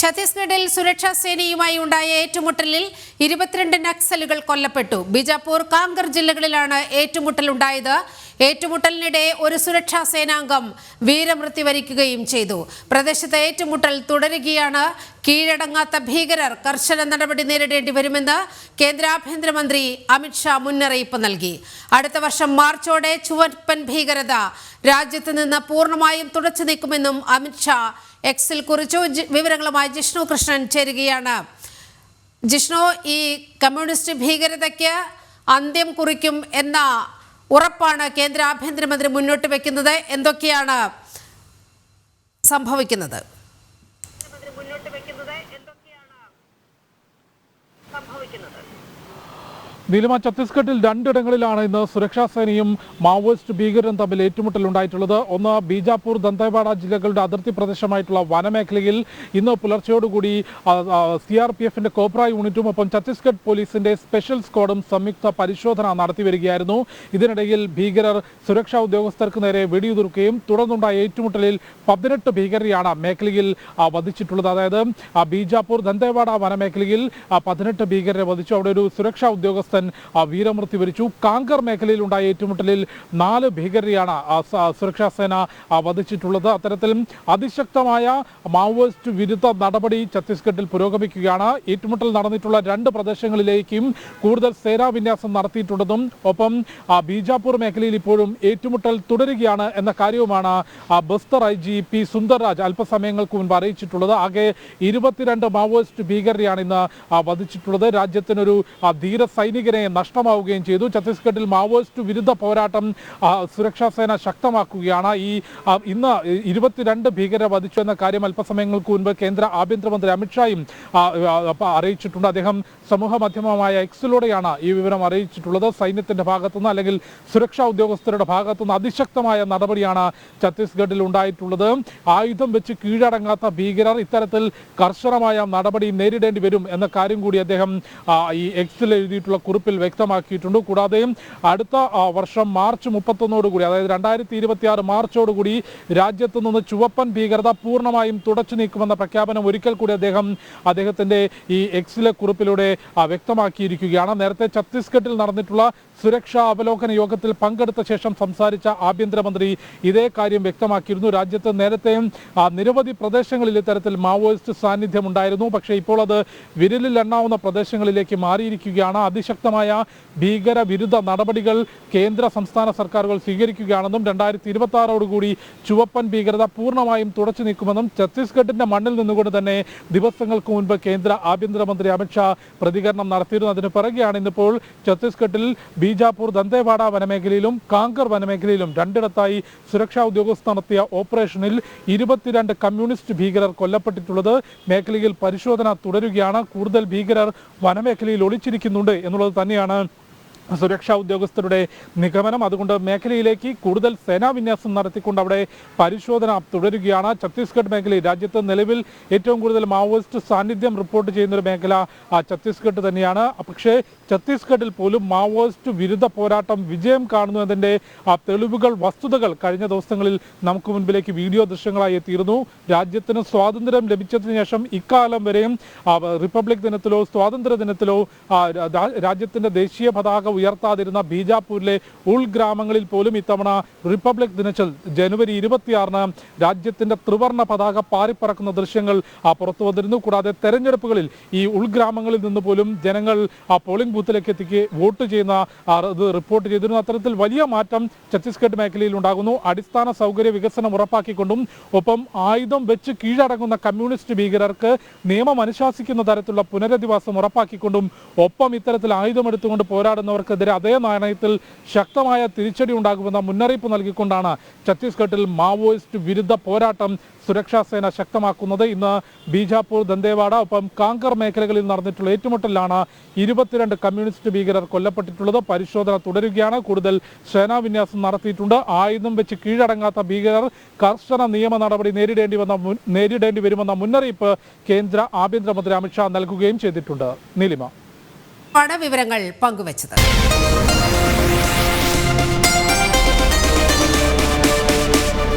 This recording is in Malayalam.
ഛത്തീസ്ഗഡിൽ സുരക്ഷാ സേനയുമായി ഉണ്ടായ ഏറ്റുമുട്ടലിൽ ഇരുപത്തിരണ്ട് നക്സലുകൾ കൊല്ലപ്പെട്ടു. ബിജാപൂർ കാംഗർ ജില്ലകളിലാണ് ഏറ്റുമുട്ടലുണ്ടായത്. ഏറ്റുമുട്ടലിനിടെ ഒരു സുരക്ഷാ സേനാംഗം വീരമൃത്യു വരിക്കുകയും ചെയ്തു. പ്രദേശത്ത് ഏറ്റുമുട്ടൽ തുടരുകയാണ്. കീഴടങ്ങാത്ത ഭീകരർ കർശന നടപടി നേരിടേണ്ടി വരുമെന്ന് കേന്ദ്ര ആഭ്യന്തരമന്ത്രി അമിത്ഷാ മുന്നറിയിപ്പ് നൽകി. അടുത്ത വർഷം മാർച്ചോടെ ചുവപ്പൻ ഭീകരത രാജ്യത്ത് നിന്ന് പൂർണമായും തുടച്ചു നീക്കുമെന്നും അമിത്ഷാ എക്സിൽ കുറിച്ചു. വിവരങ്ങളുമായി ജിഷ്ണു കൃഷ്ണൻ ചേരുകയാണ്. ജിഷ്ണു ഈ കമ്മ്യൂണിസ്റ്റ് ഭീകരതയ്ക്ക് അന്ത്യം കുറിക്കും എന്ന ഉറപ്പാണ് കേന്ദ്ര ആഭ്യന്തരമന്ത്രി മുന്നോട്ട് വെക്കുന്നത്. എന്തൊക്കെയാണ് സംഭവിക്കുന്നത്? നീലിമ ഛത്തീസ്ഗഡിൽ രണ്ടിടങ്ങളിലാണ് ഇന്ന് സുരക്ഷാ സേനയും മാവോയിസ്റ്റ് ഭീകരരും തമ്മിൽ ഏറ്റുമുട്ടൽ ഉണ്ടായിട്ടുള്ളത് ഒന്ന് ബീജാപൂർ ദന്തേവാഡ ജില്ലകളുടെ അതിർത്തി പ്രദേശമായിട്ടുള്ള വനമേഖലയിൽ ഇന്ന് പുലർച്ചയോടുകൂടി സി ആർ പി എഫിന്റെ കോബ്ര യൂണിറ്റും ഒപ്പം ഛത്തീസ്ഗഡ് പോലീസിന്റെ സ്പെഷ്യൽ സ്ക്വാഡും സംയുക്ത പരിശോധന നടത്തി വരികയായിരുന്നു. ഇതിനിടയിൽ ഭീകരർ സുരക്ഷാ ഉദ്യോഗസ്ഥർക്ക് നേരെ വെടിയുതിർക്കുകയും തുടർന്നുണ്ടായ ഏറ്റുമുട്ടലിൽ പതിനെട്ട് ഭീകരരെയാണ് മേഖലയിൽ വധിച്ചിട്ടുള്ളത്. അതായത് ബീജാപൂർ ദന്തേവാഡ വനമേഖലയിൽ പതിനെട്ട് ഭീകരരെ വധിച്ചു. അവിടെ ഒരു സുരക്ഷാ ഉദ്യോഗസ്ഥൻ വീരമൃത്യു വരിച്ചു. കാങ്കർ മേഖലയിൽ ഉണ്ടായ ഏറ്റുമുട്ടലിൽ നാല് ഭീകരരെയാണ് സുരക്ഷാ സേന വധിച്ചിട്ടുള്ളത്. അത്തരത്തിൽ അതിശക്തമായ മാവോയിസ്റ്റ് വിരുദ്ധ നടപടി ഛത്തീസ്ഗഡിൽ പുരോഗമിക്കുകയാണ്. ഏറ്റുമുട്ടൽ നടന്നിട്ടുള്ള രണ്ട് പ്രദേശങ്ങളിലേക്കും കൂടുതൽ സേനാ വിന്യാസം നടത്തിയിട്ടുണ്ടെന്നും ഒപ്പം ബീജാപ്പൂർ മേഖലയിൽ ഇപ്പോഴും ഏറ്റുമുട്ടൽ തുടരുകയാണ് എന്ന കാര്യവുമാണ് Bastar I G P Sundarraj അല്പസമയങ്ങൾക്ക് മുൻപ് അറിയിച്ചിട്ടുള്ളത്. ആകെ ഇരുപത്തിരണ്ട് മാവോയിസ്റ്റ് ഭീകരരെയാണ് ഇന്ന് വധിച്ചിട്ടുള്ളത്. രാജ്യത്തിനൊരു ധീര ധീര സൈനികനെ നഷ്ടമാവുകയും ചെയ്തു. ഛത്തീസ്ഗഡിൽ മാവോയിസ്റ്റ് വിരുദ്ധ പോരാട്ടം സുരക്ഷാ സേന ശക്തമാക്കുകയാണ്. ഈ ഇന്ന് ഇരുപത്തിരണ്ട് ഭീകരരെ വധിച്ചു എന്ന കാര്യം അല്പസമയങ്ങൾക്ക് മുൻപ് കേന്ദ്ര ആഭ്യന്തരമന്ത്രി അമിത്ഷായും അറിയിച്ചിട്ടുണ്ട്. അദ്ദേഹം സമൂഹ മാധ്യമമായ എക്സിലൂടെയാണ് ഈ വിവരം അറിയിച്ചിട്ടുള്ളത്. സൈന്യത്തിന്റെ ഭാഗത്തുനിന്ന് അല്ലെങ്കിൽ സുരക്ഷാ ഉദ്യോഗസ്ഥരുടെ ഭാഗത്തുനിന്ന് അതിശക്തമായ നടപടിയാണ് ഛത്തീസ്ഗഡിൽ ഉണ്ടായിട്ടുള്ളത്. ആയുധം വെച്ച് കീഴടങ്ങാത്ത ഭീകരർ ഇത്തരത്തിൽ കർശനമായ നടപടി നേരിടേണ്ടി വരും എന്ന കാര്യം കൂടി അദ്ദേഹം ഈ എക്സിൽ എഴുതിയിട്ടുള്ള കുറിപ്പിൽ വ്യക്തമാക്കിയിട്ടുണ്ട്. കൂടാതെ അടുത്ത വർഷം മാർച്ച് മുപ്പത്തൊന്നോടുകൂടി അതായത് രണ്ടായിരത്തി ഇരുപത്തി ആറ് മാർച്ചോടുകൂടി രാജ്യത്ത് നിന്ന് ചുവപ്പൻ ഭീകരത പൂർണമായും തുടച്ചു നീക്കുമെന്ന പ്രഖ്യാപനം ഒരിക്കൽ കൂടി അദ്ദേഹം അദ്ദേഹത്തിന്റെ ഈ എക്സിലെ കുറിപ്പിലൂടെ വ്യക്തമാക്കിയിരിക്കുകയാണ്. നേരത്തെ ഛത്തീസ്ഗഡിൽ നടന്നിട്ടുള്ള സുരക്ഷാ അവലോകന യോഗത്തിൽ പങ്കെടുത്ത ശേഷം സംസാരിച്ച ആഭ്യന്തരമന്ത്രി ഇതേ കാര്യം വ്യക്തമാക്കിയിരുന്നു. രാജ്യത്ത് നേരത്തെയും നിരവധി പ്രദേശങ്ങളിൽ ഇത്തരത്തിൽ മാവോയിസ്റ്റ് സാന്നിധ്യം ഉണ്ടായിരുന്നു പക്ഷേ ഇപ്പോൾ അത് വിരലിൽ എണ്ണാവുന്ന പ്രദേശങ്ങളിലേക്ക് മാറിയിരിക്കുകയാണ്. അതിശക്തമായ ഭീകര വിരുദ്ധ നടപടികൾ കേന്ദ്ര സംസ്ഥാന സർക്കാരുകൾ സ്വീകരിക്കുകയാണെന്നും രണ്ടായിരത്തി ഇരുപത്തി ആറോടുകൂടി ചുവപ്പൻ ഭീകരത പൂർണമായും തുടച്ചു നീക്കുമെന്നും ഛത്തീസ്ഗഡിന്റെ മണ്ണിൽ നിന്നുകൊണ്ട് തന്നെ ദിവസങ്ങൾക്ക് മുൻപ് കേന്ദ്ര ആഭ്യന്തരമന്ത്രി അമിത്ഷാ പ്രതികരണം നടത്തിയിരുന്നു. അതിന് പിറകെയാണ് ഇന്നിപ്പോൾ ഛത്തീസ്ഗഡിൽ ബീജാപൂർ ദന്തേവാഡ വനമേഖലയിലും കാങ്കർ വനമേഖലയിലും രണ്ടിടത്തായി സുരക്ഷാ ഉദ്യോഗസ്ഥർ നടത്തിയ ഓപ്പറേഷനിൽ ഇരുപത്തിരണ്ട് കമ്മ്യൂണിസ്റ്റ് ഭീകരർ കൊല്ലപ്പെട്ടിട്ടുള്ളത് മേഖലയിൽ പരിശോധന തുടരുകയാണ്. കൂടുതൽ ഭീകരർ വനമേഖലയിൽ ഒളിച്ചിരിക്കുന്നുണ്ട് എന്നുള്ളത് തന്നെയാണ് സുരക്ഷാ ഉദ്യോഗസ്ഥരുടെ നിഗമനം. അതുകൊണ്ട് മേഖലയിലേക്ക് കൂടുതൽ സേനാ വിന്യാസം നടത്തിക്കൊണ്ട് അവിടെ പരിശോധന തുടരുകയാണ്. ഛത്തീസ്ഗഡ് മേഖലയിൽ രാജ്യത്ത് നിലവിൽ ഏറ്റവും കൂടുതൽ മാവോയിസ്റ്റ് സാന്നിധ്യം റിപ്പോർട്ട് ചെയ്യുന്ന ഒരു മേഖല ഛത്തീസ്ഗഡ് തന്നെയാണ്. പക്ഷേ ഛത്തീസ്ഗഡിൽ പോലും മാവോയിസ്റ്റ് വിരുദ്ധ പോരാട്ടം വിജയം കാണുന്നു എന്നതിന്റെ തെളിവുകൾ വസ്തുതകൾ കഴിഞ്ഞ ദിവസങ്ങളിൽ നമുക്ക് മുൻപിലേക്ക് വീഡിയോ ദൃശ്യങ്ങളായി എത്തിയിരുന്നു. രാജ്യത്തിന് സ്വാതന്ത്ര്യം ലഭിച്ചതിന് ശേഷം ഇക്കാലം വരെയും റിപ്പബ്ലിക് ദിനത്തിലോ സ്വാതന്ത്ര്യ ദിനത്തിലോ രാജ്യത്തിന്റെ ദേശീയ പതാക ഉയർത്താതിരുന്ന ബീജാപൂരിലെ ഉൾഗ്രാമങ്ങളിൽ പോലും ഇത്തവണ റിപ്പബ്ലിക് ദിനത്തിൽ ജനുവരി ഇരുപത്തിയാറിന് രാജ്യത്തിന്റെ ത്രിവർണ പതാക പാറിപ്പറക്കുന്ന ദൃശ്യങ്ങൾ പുറത്തു വന്നിരുന്നു. കൂടാതെ തെരഞ്ഞെടുപ്പുകളിൽ ഈ ഉൾഗ്രാമങ്ങളിൽ നിന്ന് പോലും ജനങ്ങൾ ആ പോളിംഗ് ബൂത്തിലേക്ക് എത്തിക്ക് വോട്ട് ചെയ്യുന്ന ഇത് റിപ്പോർട്ട് ചെയ്തിരുന്നു. അത്തരത്തിൽ വലിയ മാറ്റം ഛത്തീസ്ഗഡ് മേഖലയിൽ ഉണ്ടാകുന്നു. അടിസ്ഥാന സൗകര്യ വികസനം ഉറപ്പാക്കിക്കൊണ്ടും ഒപ്പം ആയുധം വെച്ച് കീഴടങ്ങുന്ന കമ്മ്യൂണിസ്റ്റ് ഭീകരർക്ക് നിയമം അനുശാസിക്കുന്ന തരത്തിലുള്ള പുനരധിവാസം ഉറപ്പാക്കിക്കൊണ്ടും ഒപ്പം ഇത്തരത്തിൽ ആയുധമെടുത്തുകൊണ്ട് പോരാടുന്നവർക്കെതിരെ അതേ നാണയത്തിൽ ശക്തമായ തിരിച്ചടി ഉണ്ടാകുമെന്ന മുന്നറിയിപ്പ് നൽകിക്കൊണ്ടാണ് ഛത്തീസ്ഗഡിൽ മാവോയിസ്റ്റ് വിരുദ്ധ പോരാട്ടം സുരക്ഷാ സേന ശക്തമാക്കുന്നത്. ഇന്ന് ബീജാപൂർ ദന്തേവാഡ ഒപ്പം കാങ്കർ മേഖലകളിൽ നടന്നിട്ടുള്ള ഏറ്റുമുട്ടലിലാണ് ഇരുപത്തിരണ്ട് കമ്മ്യൂണിസ്റ്റ് ഭീകരർ കൊല്ലപ്പെട്ടിട്ടുള്ളത്. പരിശോധന തുടരുകയാണ്. കൂടുതൽ സേനാ വിന്യാസം നടത്തിയിട്ടുണ്ട്. ആയുധം വെച്ച് കീഴടങ്ങാത്ത ഭീകരർ കർശന നിയമ നടപടി നേരിടേണ്ടി വന്ന നേരിടേണ്ടി വരുമെന്ന മുന്നറിയിപ്പ് കേന്ദ്ര ആഭ്യന്തരമന്ത്രി അമിത്ഷാ നൽകുകയും ചെയ്തിട്ടുണ്ട്. നീലിമ. ആണ് വിവരങ്ങൾ പങ്കുവച്ചത്.